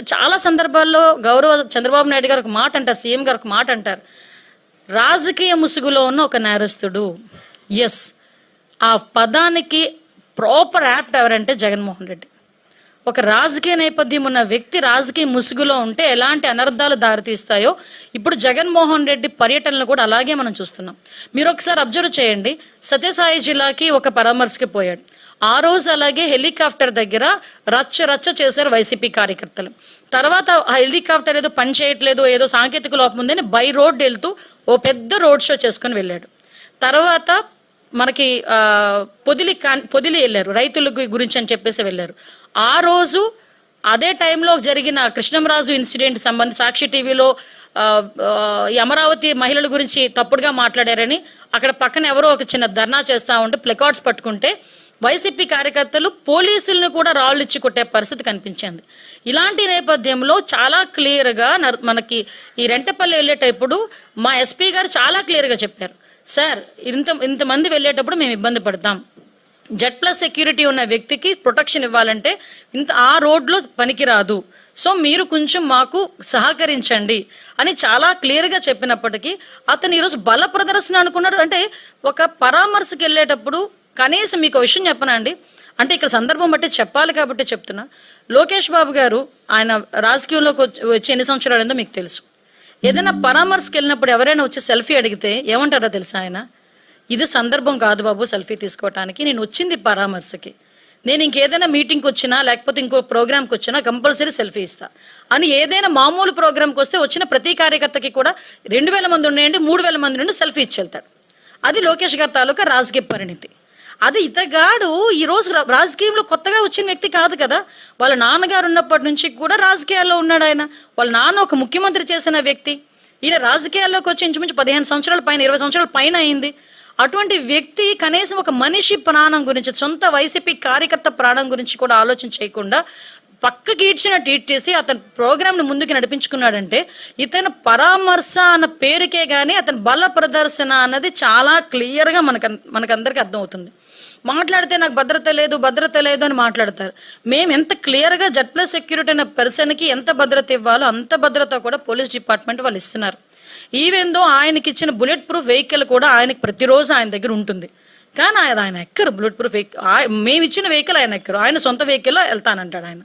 చాలా సందర్భాల్లో గౌరవ చంద్రబాబు నాయుడు గారు ఒక మాట అంటారు సీఎం గారు ఒక మాట అంటారు. రాజకీయ ముసుగులో ఉన్న ఒక నేరస్తుడు. ఎస్ ఆ పదానికి ప్రాపర్ యాప్ట్ ఎవరంటే జగన్మోహన్ రెడ్డి. ఒక రాజకీయ నేపథ్యం ఉన్న వ్యక్తి రాజకీయ ముసుగులో ఉంటే ఎలాంటి అనర్థాలు దారితీస్తాయో ఇప్పుడు జగన్మోహన్ రెడ్డి పర్యటనలు కూడా అలాగే మనం చూస్తున్నాం. మీరు ఒకసారి అబ్జర్వ్ చేయండి. సత్యసాయి జిల్లాకి ఒక పరామర్శకి పోయాడు. ఆ రోజు అలాగే హెలికాప్టర్ దగ్గర రచ్చ రచ్చ చేశారు వైసీపీ కార్యకర్తలు. తర్వాత ఆ హెలికాప్టర్ ఏదో పని చేయట్లేదు ఏదో సాంకేతిక లోపం ఉందని బై రోడ్ వెళ్తూ ఓ పెద్ద రోడ్ షో చేసుకుని వెళ్ళాడు. తర్వాత మనకి పొదిలి కా పొదిలి వెళ్ళారు. రైతుల గురించి అని చెప్పేసి వెళ్ళారు. ఆ రోజు అదే టైంలో జరిగిన కృష్ణంరాజు ఇన్సిడెంట్ సంబంధించి సాక్షి టీవీలో అమరావతి మహిళల గురించి తప్పుడుగా మాట్లాడారని అక్కడ పక్కన ఎవరో ఒక చిన్న ధర్నా చేస్తా ఉంటే ప్లెకార్డ్స్ పట్టుకుంటే వైసీపీ కార్యకర్తలు పోలీసులను కూడా రాళ్ళు ఇచ్చి కొట్టే పరిస్థితి కనిపించింది. ఇలాంటి నేపథ్యంలో చాలా క్లియర్గా నర్- మనకి ఈ రెంటపల్లి వెళ్ళేటప్పుడు మా ఎస్పీ గారు చాలా క్లియర్గా చెప్పారు. సార్ ఇంత ఇంతమంది వెళ్ళేటప్పుడు మేము ఇబ్బంది పడతాం. జెడ్ ప్లస్ సెక్యూరిటీ ఉన్న వ్యక్తికి ప్రొటెక్షన్ ఇవ్వాలంటే ఇంత ఆ రోడ్లో పనికిరాదు. సో మీరు కొంచెం మాకు సహకరించండి అని చాలా క్లియర్గా చెప్పినప్పటికీ అతను ఈరోజు బల ప్రదర్శన అనుకున్నాడు. అంటే ఒక పరామర్శకి వెళ్ళేటప్పుడు కనీసం మీకు విషయం చెప్పనండి అంటే ఇక్కడ సందర్భం బట్టి చెప్పాలి కాబట్టి చెప్తున్నా. లోకేష్ బాబు గారు ఆయన రాజకీయంలోకి వచ్చి- వచ్చి ఎన్ని సంవత్సరాలు మీకు తెలుసు. ఏదైనా పరామర్శకి వెళ్ళినప్పుడు ఎవరైనా వచ్చి సెల్ఫీ అడిగితే ఏమంటారో తెలుసా ఆయన? ఇది సందర్భం కాదు బాబు సెల్ఫీ తీసుకోవటానికి. నేను వచ్చింది పరామర్శకి. నేను ఇంకేదైనా మీటింగ్కి వచ్చినా లేకపోతే ఇంకో ప్రోగ్రామ్కి వచ్చినా కంపల్సరీ సెల్ఫీ ఇస్తా. అని ఏదైనా మామూలు ప్రోగ్రామ్కి వస్తే వచ్చిన ప్రతి కార్యకర్తకి కూడా రెండు వేల మంది ఉన్నాయండి మూడు వేల మంది నుండి సెల్ఫీ ఇచ్చి వెళ్తాడు అది లోకేష్ గారి తాలూకా రాజకీయ పరిణితి. అది ఇతగాడు ఈరోజు రా- రాజకీయంలో కొత్తగా వచ్చిన వ్యక్తి కాదు కదా. వాళ్ళ నాన్నగారు ఉన్నప్పటి నుంచి కూడా రాజకీయాల్లో ఉన్నాడు ఆయన. వాళ్ళ నాన్న ఒక ముఖ్యమంత్రి చేసిన వ్యక్తి. ఈయన రాజకీయాల్లోకి వచ్చి ఇంచుమించు పదిహేను సంవత్సరాల పైన ఇరవై సంవత్సరాల పైన అయింది. అటువంటి వ్యక్తి కనీసం ఒక మనిషి ప్రాణం గురించి సొంత వైసీపీ కార్యకర్త ప్రాణం గురించి కూడా ఆలోచన చేయకుండా పక్కకి ఈడ్చిన ట్వీట్ చేసి అతని ప్రోగ్రామ్ని ముందుకు నడిపించుకున్నాడంటే ఇతను పరామర్శ అన్న పేరుకే కానీ అతని బల ప్రదర్శన అన్నది చాలా క్లియర్గా మనకు మనకందరికీ అర్థమవుతుంది. మాట్లాడితే నాకు భద్రత లేదు భద్రత లేదు అని మాట్లాడతారు. మేము ఎంత క్లియర్గా జడ్ ప్లస్ సెక్యూరిటీ అనే పర్సన్కి ఎంత భద్రత ఇవ్వాలో అంత భద్రత కూడా పోలీస్ డిపార్ట్మెంట్ వాళ్ళు ఇస్తున్నారు. ఈవెన్ దో ఆయనకి ఇచ్చిన బుల్లెట్ ప్రూఫ్ వెహికల్ కూడా ఆయనకి ప్రతిరోజు ఆయన దగ్గర ఉంటుంది. కానీ ఆయన ఆయన ఎక్కరు బుల్లెట్ ప్రూఫ్ మేము ఇచ్చిన వెహికల్ ఆయన ఎక్కరు. ఆయన సొంత వెహికల్లో వెళ్తానంటాడు ఆయన.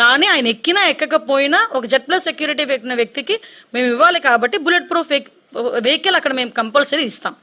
కానీ ఆయన ఎక్కినా ఎక్కకపోయినా ఒక జెడ్ ప్లస్ సెక్యూరిటీ ఎక్కిన వ్యక్తికి మేము ఇవ్వాలి కాబట్టి బుల్లెట్ ప్రూఫ్ వెహికల్ అక్కడ మేము కంపల్సరీ ఇస్తాం.